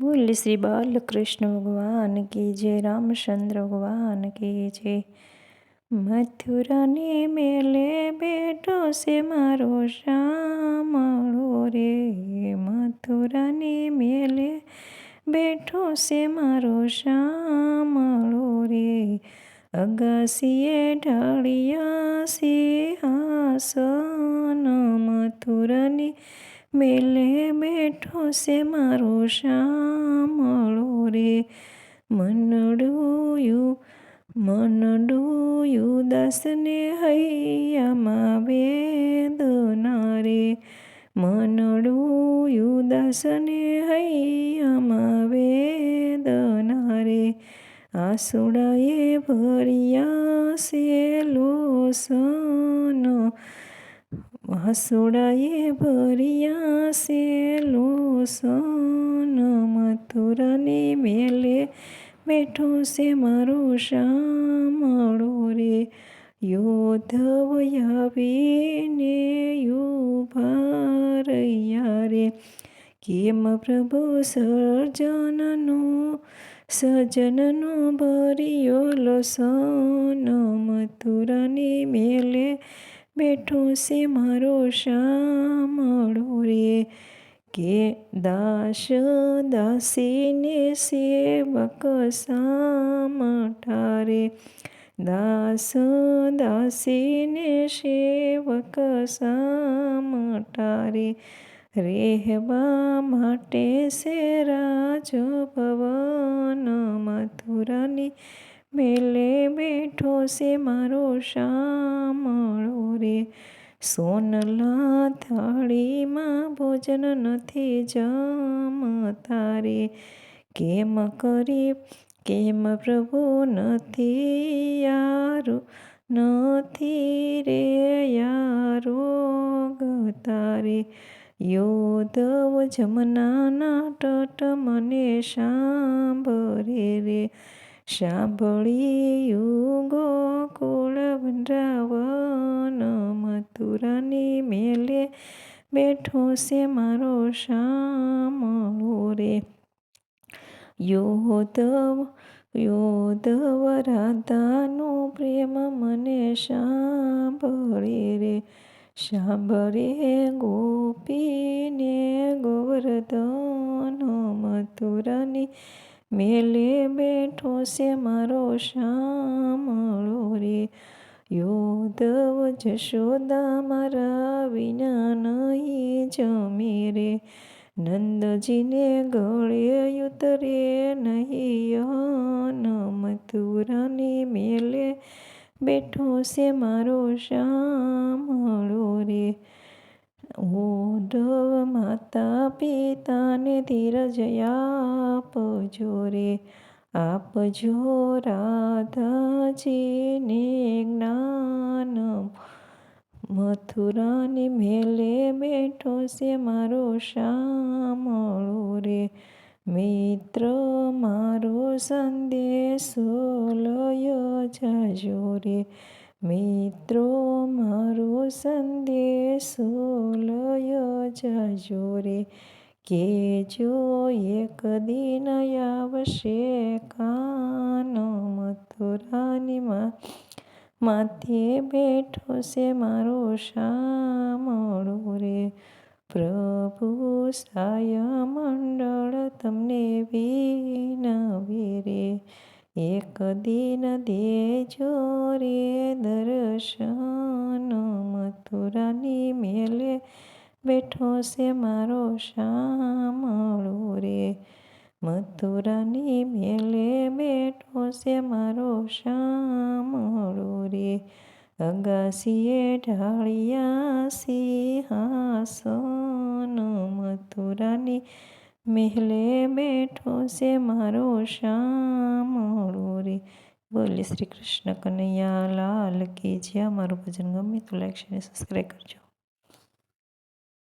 બોલ શ્રી બાલકૃષ્ણ ભગવાન કી જે રામચંદ્ર ભગવાન કી જે મથુરાને મેલે બેઠો છે મારો શ્યામળો રે. મથુરાને મેલે બેઠો છે મારો શ્યામળો રે. અગાસીએ ઢળિયા સિંહાસન મથુરાની મેલે બેઠો છે મારો શામળો રે મનડુયું મનડુયું દસને હૈયામાં વેદના રે. મનડુયું, દસને હૈયામાં વેદના રે. આસુડાએ ભર્યા છે લોસનો વાસુડાએ ભર્યા સેલો લોસન મથુરાને મેલે બેઠો છે મારો શામળો રે. યોધવયાવીને યુભારૈયા રે. કેમ પ્રભુ સર્જનનો, સજનનો ભર્યો લસન મથુરાને મેલે બેઠો છે મારો શામળો રે. કે દાસ દાસીને સેવક સામઠારે દાસ દાસીને સેવક સામઠારે રહેવા માટે છે રાજ ભવન મથુરાની મેલે બેઠો છે મારો શામળો રે. સોનલા થાળીમાં ભોજન નથી જમતા રે. કેમ કરી, કેમ પ્રભુ નથી યારો, નથી રે યારો ગતારે યોદવ જમનાના તટ મને સાંભળે રે. સાંભળી ગોકુળ વૃંદાવન મથુરાની મેલે બેઠો છે મારો શામળો રે યોદવ યોદવ રાધાનો પ્રેમ મને સાંભળે રે. સાંભળે ગોપીને ગોવર્ધન મથુરાની મેલે બેઠો છે મારો શામળો રે યોદવ જશોદા મારા વિના નહીં જમે રે. નંદજીને ગળે ઉતરે નહીં મથુરાની મેલે બેઠો છે મારો શામળો રે ઓઢવ માતા પિતાને ધીરજ આપજો રે. આપજો રાધાજીને જ્ઞાન. મથુરાની મેલે બેઠો છે મારો શામળો રે. મિત્ર, મારો સંદેશો લયો જાજો રે. મિત્રો, મારો સંદેશો લયો જજો રે. કે જો એક દિન આવશે કાનો મથુરાનીમાં. માથે બેઠો છે મારો શામળો રે. પ્રભુ સાય મંડળ તમને વિનવે રે. એક દિન દેજો રે. બેઠો છે મારો શામળો રે મથુરાની મેલે બેઠો છે મારો શામળો રે અગાસીએ ઢાળિયા સિંહાસન મથુરાની મહેલે બેઠો છે મારો શામળો રે બોલે શ્રી કૃષ્ણ કનૈયા લાલ કે જ્યાં મારું ભજન ગમે તો લાઈક શેર સબસ્ક્રાઈબ કરજો